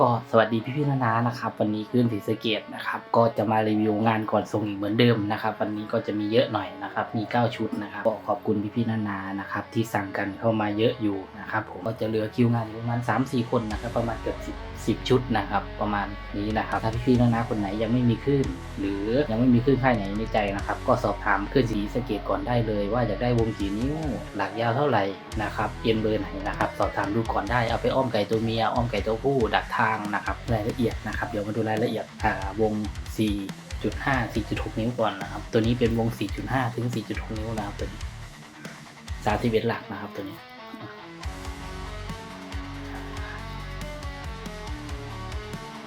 ก็สวัสดีพี่พี่นานานะครับวันนี้ขึ้นศรีสะเกดนะครับก็จะมารีวิวงานก่อนส่งอีกเหมือนเดิมนะครับวันนี้ก็จะมีเยอะหน่อยนะครับมี 9 ชุดนะครับก็ขอบคุณพี่พี่นานานะครับที่สั่งกันเข้ามาเยอะอยู่นะครับผมก็จะเหลือคิวงานอยู่ประมาณ 3-4 คนนะครับประมาณเกือบ10 10 ชุดนะครับประมาณนี้นะครับถ้าพี่พี่ๆนานาคนไหนยังไม่มีขึ้นหรือยังไม่มีขึ้นค่ายไหนในใจนะครับ ก็สอบถามขึ้นศรีสะเกดก่อนได้เลย ว่าอยากได้วงกี่นิ้วหลักยาวเท่าไหร่นะครับเอ็นเบอร์ไหนนะครับ สอบถามดูก่อนได้เอาไปอ้อมไก่ตัวเมียอ้อมไก่ตัวผู้ดักทางนะครับรายละเอียดนะครับ เดี๋ยวมาดูรายละเอียดอ่าวง 4.5 4.6 นิ้วก่อนนะครับ ตัวนี้เป็นวง 4.5 ถึง 4.6 นิ้วนะครับตัวนี้31หลักนะครับตัวนี้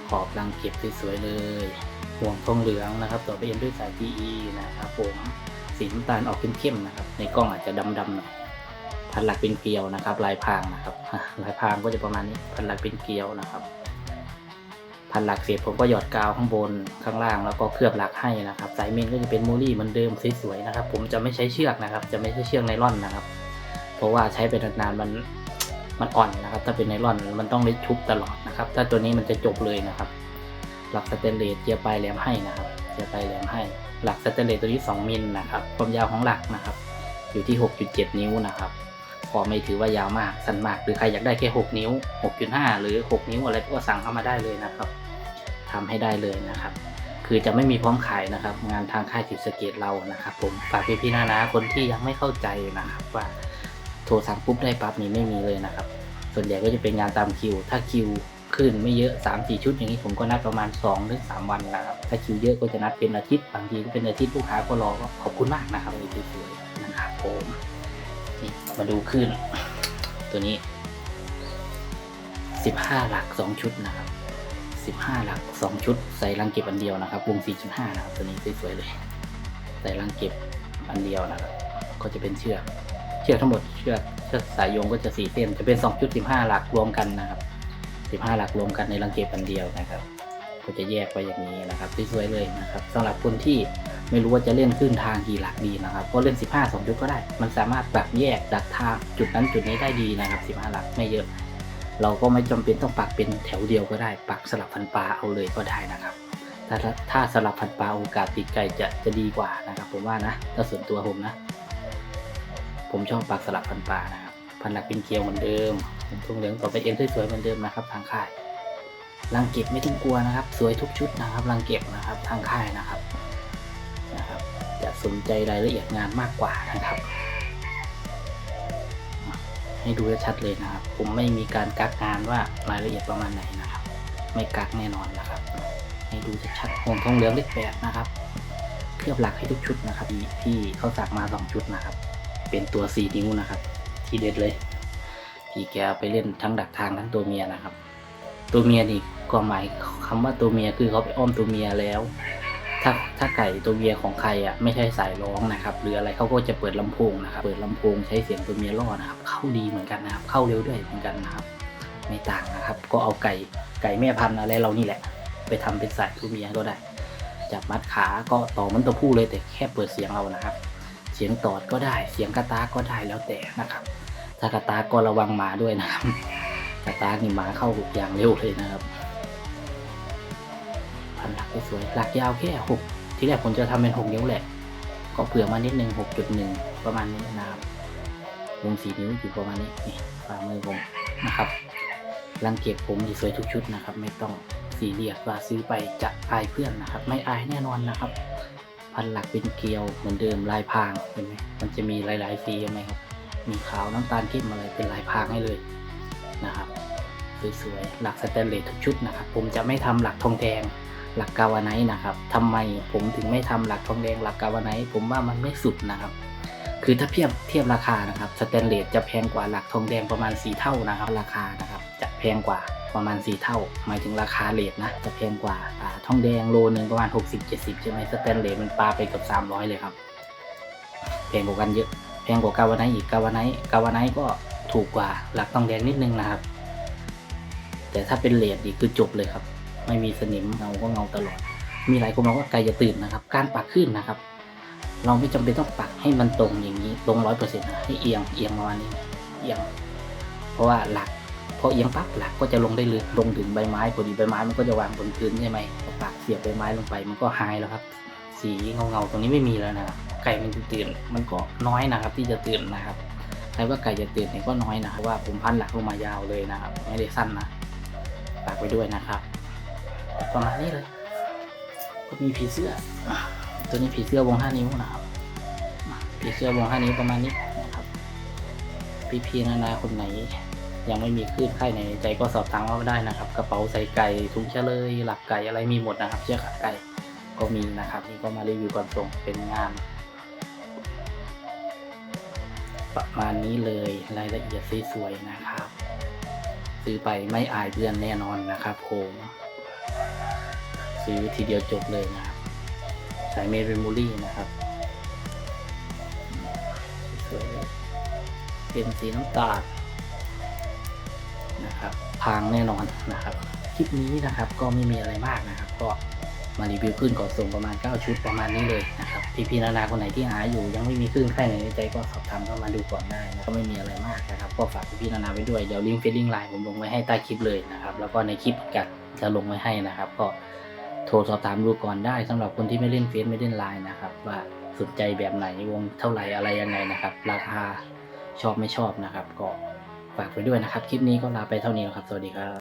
ขอบรังเก็บสวยๆเลยห่วงทองเหลืองนะครับ ต่อไปเอ็นด้วยสาย PE นะครับผมสีน้ำตาลออกเข้มๆนะครับ ในกล้องอาจจะดำๆหน่อยพันหลักเป็นเกลียวนะครับ ลายพรางนะครับ ลายพรางก็จะประมาณนี้พันหลักเป็นเกลียวนะครับ พันหลักเสร็จผมก็หยอดกาวข้างบนข้างล่างแล้วก็เคลือบหลักให้นะครับ สายเมนก็จะเป็นมูลี่เหมือนเดิมสวยๆนะครับ ผมจะไม่ใช้เชือกนะครับ จะไม่ใช้เชือกไนล่อนนะครับ เพราะว่าใช้ไปนานๆมันมันอ่อนนะครับ ถ้าเป็นไนล่อนมันต้องได้ชุบตลอดนะครับ ถ้าตัวนี้มันจะจบเลยนะครับ หลักสเตนเลสเจียปลายแหลมให้นะครับเจียปลายแหลมให้ หลักสเตนเลสตัวนี้ 2มิลนะครับความยาวของหลักนะครับ อยู่ที่ 6.7 นิ้วนะครับก็ไม่ถือว่ายาวมากสั้นมาก หรือใครอยากได้แค่ 6 นิ้ว 6.5 หรือ 6 นิ้วอะไรก็สั่งเข้ามาได้เลยนะครับ ทำให้ได้เลยนะครับ คือจะไม่มีพร้อมขายนะครับ งานทางค่ายสิบสเกตเรานะครับ ผมฝากพี่ๆนานาคนที่ยังไม่เข้าใจนะครับ ว่าโทรสั่งปุ๊บได้ปั๊บนี่ไม่มีเลยนะครับ ส่วนใหญ่ก็จะเป็นงานตามคิว ถ้าคิวขึ้นไม่เยอะ3 4ชุดอย่างนี้ผมก็นัดประมาณ2ถึง3วันนะครับ ถ้าคิวเยอะก็จะนัดเป็นอาทิตย์บางทีก็เป็นอาทิตย์ลูกค้าก็รอก็ขอบคุณมากนะครับเลยสวยๆนะครับผมนี่มาดูขึ้น ตัวนี้ 15 หลัก 2 ชุดนะครับ 15 หลัก 2 ชุด ใส่รังเก็บอันเดียวนะครับวง 4.5 นะครับ ตัวนี้สวยๆเลย ใส่รังเก็บอันเดียวนะครับ ก็จะเป็นเชือก เชือกทั้งหมดเชือกเชือกสายโยงก็จะสี่เส้น จะเป็น 2 ชุด 15 หลักรวมกันนะครับ 15 หลักรวมกันในรังเก็บอันเดียวนะครับ ก็จะแยกไว้อย่างนี้นะครับสวยๆเลยนะครับสำหรับคนที่ไม่รู้ว่าจะเล่นขึ้นทางกี่หลักดีนะครับ ก็เล่น 15 2 ชุดก็ได้ มันสามารถปรับแยกดักทางจุดนั้นจุดนี้ได้ดีนะครับ 15 หลักไม่เยอะ เราก็ไม่จำเป็นต้องปักเป็นแถวเดียวก็ได้ ปักสลับพันปลาเอาเลยก็ได้นะครับถ้าถ้าถ้าสลับพันปลาโอกาสติดไก่จะจะดีกว่านะครับ ผมว่านะถ้าส่วนตัวผมนะ ผมชอบปักสลับพันปลานะครับพันหลักเป็นเกลียวเหมือนเดิมผมทุ่งเหลืองต่อไปเอ็นสวยๆเหมือนเดิมนะครับทางค่ายรังเก็บไม่ต้องกลัวนะครับ สวยทุกชุดนะครับรังเก็บนะครับทางค่ายนะครับนะครับ จะสนใจรายละเอียดงานมากกว่านะครับ ให้ดูชัดเลยนะครับ ผมไม่มีการกักงานว่ารายละเอียดประมาณไหนนะครับ ไม่กักแน่นอนนะครับ ให้ดูชัดๆห่วงทองเหลืองเลขแปดนะครับ เคลือบหลักให้ทุกชุดนะครับที่เขาสั่งมาสองชุดนะครับ เป็นตัวสี่นิ้วนะครับ ที่เด็ดเลยพี่แกไปเล่นทั้งดักทางทั้งตัวเมียนะครับ ตัวเมียนี่ความหมายคำว่าตัวเมียคือเขาไปอ้อมตัวเมียแล้ว ถ้าถ้าไก่ตัวเมียของใครอะไม่ใช่สายร้องนะครับหรืออะไรเขาก็จะเปิดลำโพงนะครับเปิดลำโพงใช้เสียงตัวเมียล่อนะครับ เข้าดีเหมือนกันนะครับ เข้าเร็วด้วยเหมือนกันนะครับ ไม่ต่างนะครับ ก็เอาไก่ไก่แม่พันธุ์อะไรเรานี่แหละ ไปทำเป็นสายตัวเมียก็ได้จับมัดขาก็ต่อมันตัวผู้เลยแต่แค่เปิดเสียงเอานะครับ เสียงตอดก็ได้เสียงกระตากก็ได้แล้วแต่นะครับ ถ้ากระตากก็ระวังหมาด้วยนะครับกระตากนี่หมาเข้าอย่างเร็วเลยนะครับ สวยๆหลักยาวแค่หกที่แรกผมจะทำเป็นหกนิ้วแหละ ก็เผื่อมานิดนึงหกจุดหนึ่งประมาณนี้นะครับวงสี่นิ้วอยู่ประมาณนี้นี่ฝ่ามือผมนะครับรังเก็บผมสวยทุกชุดนะครับ ไม่ต้องสีเรียสว่าซื้อไปจะอายเพื่อนนะครับ ไม่อายแน่นอนนะครับ พันหลักเป็นเกลียวเหมือนเดิมลายพรางเห็นไหมมันจะมีหลายๆสีไหมครับมีขาวน้ำตาลเข้มอะไรเป็นลายพรางให้เลยนะครับสวยๆหลักสแตนเลสทุกชุดนะครับ ผมจะไม่ทำหลักทองแดง หลักกาวาไนนะครับทำไมผมถึงไม่ทำหลักทองแดงหลักกาวาไนผมว่ามันไม่สุดนะครับ คือถ้าเทียบเทียบราคานะครับสแตนเลสจะแพงกว่าหลักทองแดงประมาณ 4 เท่านะครับ ราคานะครับจะแพงกว่าประมาณ 4 เท่า หมายถึงราคาเลทนะ จะแพงกว่าทองแดงโลนึงประมาณ 60-70 ใช่ไหมสแตนเลสมันปลาไปเกือบ300 เลยครับแพงกว่ากันเยอะแพงกว่ากาวาไนอีกกาวาไนกาวาไนก็ถูกกว่าหลักทองแดงนิดนึงนะครับ แต่ถ้าเป็นเลดอีกคือจบเลยครับ ไม่มีสนิมเงาก็เงาตลอด มีหลายคนบอกว่าไกลจะตื่นนะครับ การปักขึ้นนะครับ เราไม่จำเป็นต้องปักให้มันตรงอย่างนี้ตรงร้อยเปอร์เซ็นต์ให้เอียงเอียงประมาณนี้เอียง เพราะว่าหลักพอเอียงปั๊บหลักก็จะลงได้เลยลงถึงใบไม้พอดีใบไม้มันก็จะวางบนพื้นใช่ไหมปากเสียบใบไม้ลงไปมันก็หายแล้วครับ สีเงาๆตรงนี้ไม่มีแล้วนะครับไก่มันจะตื่นมันก็น้อยนะครับ ที่จะตื่นนะครับใครว่าไก่จะตื่นเนี่ยก็น้อยนะเพราะว่าผมพันหลักลงมายาวเลยนะครับ ไม่ได้สั้นนะฝากไปด้วยนะครับ ประมาณนี้เลยก็มีผีเสื้อ ตัวนี้ผีเสื้อวงห้านิ้วนะครับผีเสื้อวงห้านิ้วประมาณนี้นะครับพี่ๆนานาคนไหน ยังไม่มีคลื่นไข้ในใจก็สอบถามว่าได้นะครับ กระเป๋าใส่ไก่ถุงเฉลย หลักไก่อะไรมีหมดนะครับ เชือกขาไก่ก็มีนะครับ นี่ก็มารีวิวก่อนส่งเป็นงานประมาณนี้เลยรายละเอียดสวยๆนะครับ ซื้อไปไม่อายเพื่อนแน่นอนนะครับผม ซื้อทีเดียวจบเลยนะครับ สายเมริมูรี่นะครับสวยเลยเป็นสีน้ำตาลนะครับพางแน่นอนนะครับคลิปนี้นะครับก็ไม่มีอะไรมากนะครับ ก็มารีวิวขึ้นก่อนส่งประมาณ 9 ชุดประมาณนี้เลยนะครับพี่ๆนานาคนไหนที่หาอยู่ยังไม่มีคลื่นไข้ในใจก็สอบถามเข้ามาดูก่อนได้นะก็ไม่มีอะไรมากนะครับ ก็ฝากพี่ๆนานาไว้ด้วยเดี๋ยวลิงก์เฟซลิงก์ไลน์ผมลงไว้ให้ใต้คลิปเลยนะครับ แล้วก็ในคลิปกัดจะลงไว้ให้นะครับ ก็ รสอบถามดูก่อนได้สำหรับคนที่ไม่เล่นเฟซไม่เล่นไลน์นะครับ ว่าสนใจแบบไหนวงเท่าไหร่อะไรยังไงนะครับ ราคาชอบไม่ชอบนะครับ ก็ฝากไปด้วยนะครับ คลิปนี้ก็ลาไปเท่านี้แล้วครับ สวัสดีครับ